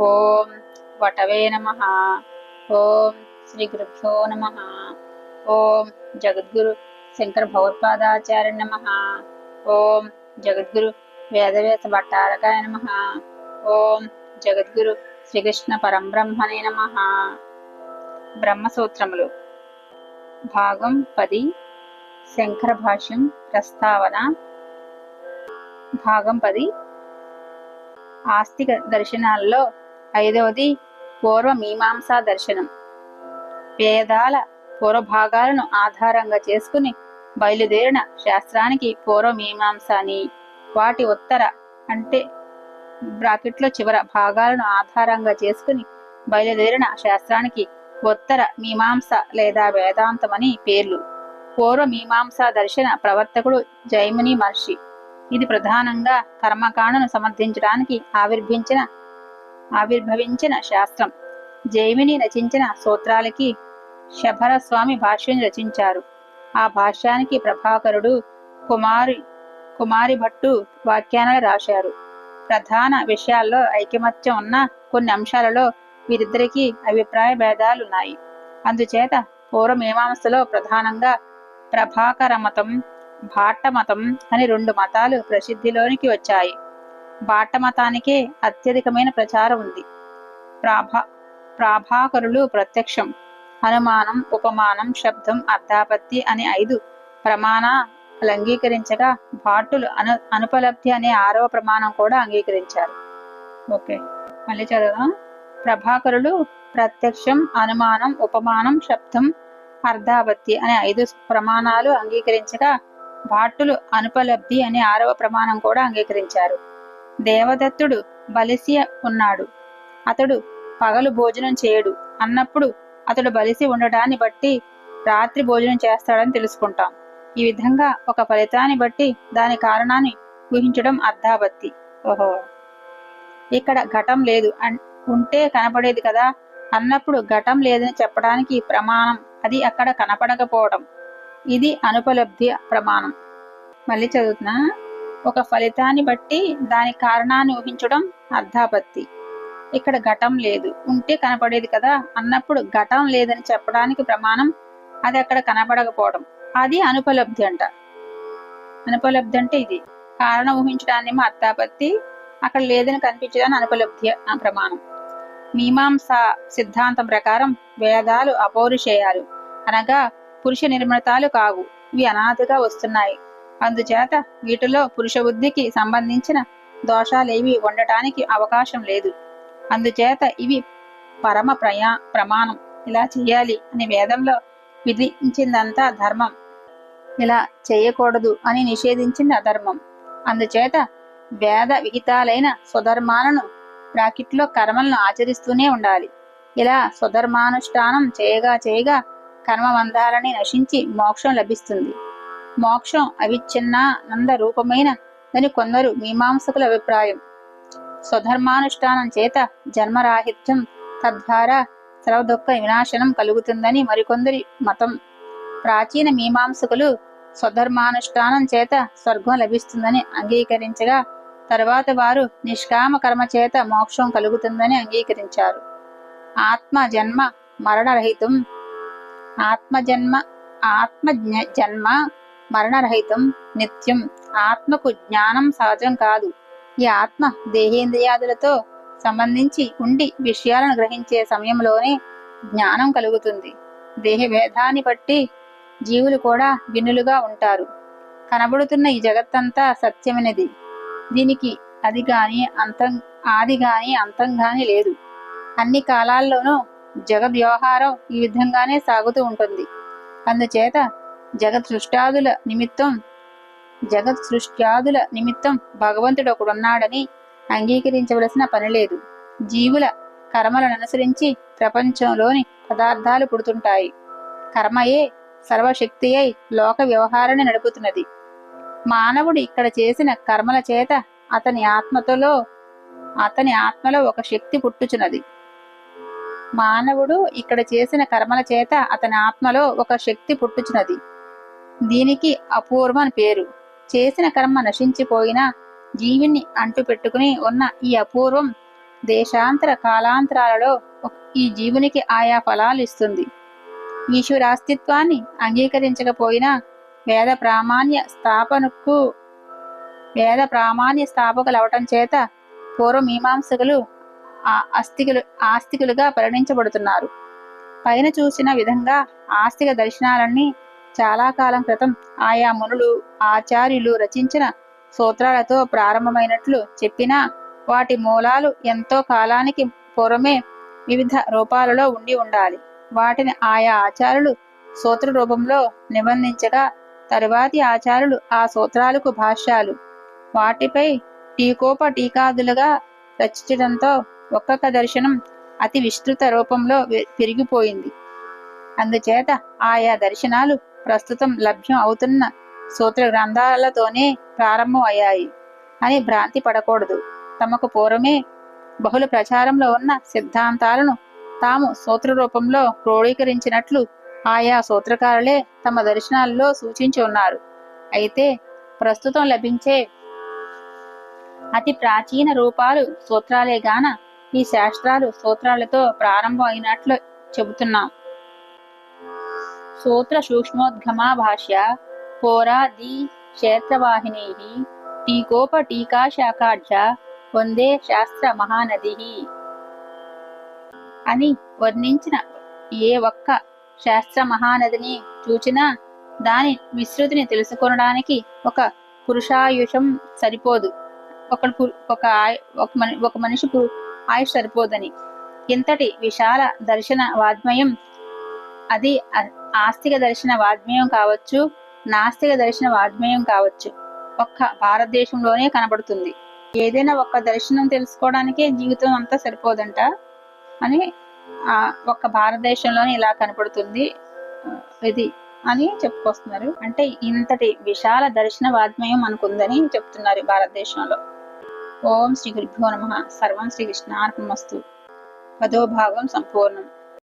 ఓం వటవే నమ. ఓం శ్రీ గురుభ్యో నమ. ఓం జగద్గురు శంకర భగవత్పాదాచార్య నమ. ఓం జగద్గురు వేదవేత భట్టారకాయ నమ. ఓం జగద్గురు శ్రీకృష్ణ పరంబ్రహ్మణే నమ. బ్రహ్మసూత్రములు. భాగం పది. శంకర భాష్యం ప్రస్తావన. భాగం పది. ఆస్తిక దర్శనాల్లో ఐదవది పూర్వ మీమాంసా దర్శనం. వేదాల పూర్వభాగాలను ఆధారంగా చేసుకుని బయలుదేరిన శాస్త్రానికి పూర్వమీమాంస అని వాటి ఉత్తర అంటే బ్రాకెట్లో చివర భాగాలను ఆధారంగా చేసుకుని బయలుదేరిన శాస్త్రానికి ఉత్తర మీమాంస లేదా వేదాంతమని పేర్లు. పూర్వ మీమాంసా దర్శన ప్రవర్తకుడు జైముని మహర్షి. ఇది ప్రధానంగా కర్మకాండను సమర్థించడానికి ఆవిర్భించిన ఆవిర్భవించిన శాస్త్రం. జైమిని రచించిన సూత్రాలకి శభరస్వామి భాష్యం రచించారు. ఆ భాష్యానికి ప్రభాకరుడు కుమారి కుమారి భట్టు వ్యాఖ్యానాలు రాశారు. ప్రధాన విషయాల్లో ఐకమత్యం ఉన్న కొన్ని అంశాలలో వీరిద్దరికీ అభిప్రాయ భేదాలున్నాయి. అందుచేత పూర్వమీమాంసలో ప్రధానంగా ప్రభాకర మతం భాట్ట మతం అని రెండు మతాలు ప్రసిద్ధిలోనికి వచ్చాయి. బాట మతానికే అత్యధికమైన ప్రచారం ఉంది. ప్రాభా ప్రాభాకరులు ప్రత్యక్షం. అనుమానం ఉపమానం శబ్దం అర్థాపత్తి అనే ఐదు ప్రమాణ అంగీకరించగా భాటులు అను అనుపలబ్ధి అనే ఆరవ ప్రమాణం కూడా అంగీకరించారు. ఓకే మళ్ళీ చదువుదాం. ప్రభాకరులు ప్రత్యక్షం అనుమానం ఉపమానం శబ్దం అర్ధాపత్తి అనే ఐదు ప్రమాణాలు అంగీకరించగా భాటులు అనుపలబ్ధి అనే ఆరవ ప్రమాణం కూడా అంగీకరించారు. దేవదత్తుడు బలిసి ఉన్నాడు. అతడు పగలు భోజనం చేయడు. అన్నప్పుడు అతడు బలిసి ఉండడాన్ని బట్టి రాత్రి భోజనం చేస్తాడని తెలుసుకుంటాం. ఈ విధంగా ఒక ఫలితాన్ని బట్టి దాని కారణాన్ని ఊహించడం అర్ధాపత్తి. ఓహో! ఇక్కడ ఘటం లేదు. అన్ ఉంటే కనపడేది కదా? అన్నప్పుడు ఘటం లేదని చెప్పడానికి ప్రమాణం. అది అక్కడ కనపడకపోవడం. ఇది అనుపలబ్ధి ప్రమాణం. మళ్ళీ చదువుతున్నా? ఒక ఫలితాన్ని బట్టి దాని కారణాన్ని ఊహించడం అర్ధాపత్తి. ఇక్కడ ఘటం లేదు. ఉంటే కనపడేది కదా. అన్నప్పుడు ఘటం లేదని చెప్పడానికి ప్రమాణం అది అక్కడ కనపడకపోవడం. అది అనుపలబ్ధి అంట. అనుపలబ్ధి అంటే ఇది. కారణం ఊహించడాన్నేమో అర్థాపత్తి అక్కడ లేదని కనిపించడానికి అనుపలబ్ధి ప్రమాణం. మీమాంస సిద్ధాంతం ప్రకారం వేదాలు అపౌరుషేయాలు అనగా పురుష నిర్మితాలు కావు. ఇవి అనాథగా వస్తున్నాయి. అందుచేత వీటిలో పురుష బుద్ధికి సంబంధించిన దోషాలేవి ఉండటానికి అవకాశం లేదు. అందుచేత ఇవి పరమ ప్రయా ప్రమాణం. ఇలా చేయాలి అని వేదంలో విధించిందంతా ధర్మం. ఇలా చేయకూడదు అని నిషేధించింది అధర్మం. అందుచేత వేద విహితాలైన స్వధర్మాలను బ్రాకెట్లో కర్మలను ఆచరిస్తూనే ఉండాలి. ఇలా స్వధర్మానుష్ఠానం చేయగా చేయగా కర్మబంధాలని నశించి మోక్షం లభిస్తుంది. మోక్షం అవిచ్ఛిన్నానంద రూపమైన అని కొందరు మీమాంసకుల అభిప్రాయం. స్వధర్మానుష్ఠానం చేత జన్మరాహిత్యం తద్వారా సర్వదుఃఖ వినాశనం కలుగుతుందని మరికొందరి మతం. ప్రాచీన మీమాంసకులు స్వధర్మానుష్ఠానం చేత స్వర్గం లభిస్తుందని అంగీకరించగా తర్వాత వారు నిష్కామ కర్మ చేత మోక్షం కలుగుతుందని అంగీకరించారు. ఆత్మ జన్మ మరణరహితం. ఆత్మ జన్మ ఆత్మ జ్ఞ- జన్మ మరణరహితం నిత్యం ఆత్మకు జ్ఞానం సహజం కాదు ఈ ఆత్మ దేహేంద్రియాదులతో సంబంధించి ఉండి విషయాలను గ్రహించే సమయంలోనే జ్ఞానం కలుగుతుంది దేహ భేదాన్ని బట్టి జీవులు కూడా భిన్నులుగా ఉంటారు. కనబడుతున్న ఈ జగత్తంతా సత్యమైనది. దీనికి అది గాని అంతం ఆది గాని అంతం గాని లేదు. అన్ని కాలాల్లోనూ జగ వ్యవహారం ఈ విధంగానే సాగుతూ ఉంటుంది. అందుచేత జగత్ సృష్టాదుల నిమిత్తం జగత్ సృష్ట్యాదుల నిమిత్తం భగవంతుడు ఒకడున్నాడని అంగీకరించవలసిన పని లేదు. జీవుల కర్మలను అనుసరించి ప్రపంచంలోని పదార్థాలు పుడుతుంటాయి. కర్మయే సర్వశక్తి అయి లోక వ్యవహారాన్ని నడుపుతున్నది. మానవుడు ఇక్కడ చేసిన కర్మల చేత అతని ఆత్మతలో అతని ఆత్మలో ఒక శక్తి పుట్టుచున్నది. మానవుడు ఇక్కడ చేసిన కర్మల చేత అతని ఆత్మలో ఒక శక్తి పుట్టుచున్నది. దీనికి అపూర్వం అని పేరు. చేసిన కర్మ నశించిపోయినా జీవిని అంటు పెట్టుకుని ఉన్న ఈ అపూర్వం దేశాంతర కాలాంతరాలలో ఈ జీవునికి ఆయా ఫలాలు ఇస్తుంది. ఈశ్వరాస్తిత్వాన్ని అంగీకరించకపోయినా వేద ప్రామాణ్య స్థాపనకు వేద ప్రామాణ్య స్థాపకులు అవటం చేత పూర్వమీమాంసకులు ఆ ఆస్తికులుగా పరిగణించబడుతున్నారు. పైన చూసిన విధంగా ఆస్తిక దర్శనాలన్నీ చాలా కాలం క్రితం ఆయా మునులు ఆచార్యులు రచించిన సూత్రాలతో ప్రారంభమైనట్లు చెప్పినా వాటి మూలాలు ఎంతో కాలానికి పూర్వమే వివిధ రూపాలలో ఉండి ఉండాలి. వాటిని ఆయా ఆచారులు సూత్ర రూపంలో నిబంధించగా తరువాతి ఆచారులు ఆ సూత్రాలకు భాష్యాలు. వాటిపై టీకోప టీకాదులుగా రచించడంతో ఒక్కొక్క దర్శనం అతి విస్తృత రూపంలో పెరిగిపోయింది. అందుచేత ఆయా దర్శనాలు ప్రస్తుతం లభ్యం అవుతున్న సూత్ర గ్రంథాలతోనే ప్రారంభం అయ్యాయి అని భ్రాంతి పడకూడదు. తమకు పూర్వమే బహుళ ప్రచారంలో ఉన్న సిద్ధాంతాలను తాము సూత్ర రూపంలో క్రోడీకరించినట్లు ఆయా సూత్రకారులే తమ దర్శనాల్లో సూచించి ఉన్నారు. అయితే ప్రస్తుతం లభించే అతి ప్రాచీన రూపాలు సూత్రాలే గాన ఈ శాస్త్రాలు సూత్రాలతో ప్రారంభం అయినట్లు చెబుతున్నాం. సూత్ర సూక్ష్మోద్గమా భాష్య పోరాది క్షేత్రవాహిని టీకోప టీకా శాఖాఢ్య వందే శాస్త్ర మహానది అని వర్ణించిన ఏ ఒక్క శాస్త్ర మహానదిని చూచినా దాని విస్తృతిని తెలుసుకొనడానికి ఒక పురుషాయుషం సరిపోదు. ఒక ఒక ఒక మనిషి ఆయుష్ సరిపోదని. ఇంతటి విశాల దర్శన వాజ్మయం అది ఆస్తిక దర్శన వాగ్మేయం కావచ్చు నాస్తిక దర్శన వాగ్మేయం కావచ్చు. ఒక్క భారతదేశంలోనే కనబడుతుంది. ఏదైనా ఒక్క దర్శనం తెలుసుకోవడానికే జీవితం అంతా సరిపోదంట. అని ఒక్క భారతదేశంలోనే ఇలా కనపడుతుంది ఇది అని చెప్పుకొస్తున్నారు. అంటే ఇంతటి విశాల దర్శన వాజ్మయం మనకుందని చెప్తున్నారు భారతదేశంలో. ఓం శ్రీ గురుభ్యో నమ. సర్వం శ్రీ కృష్ణార్పణమస్తు. పదో భాగం సంపూర్ణం.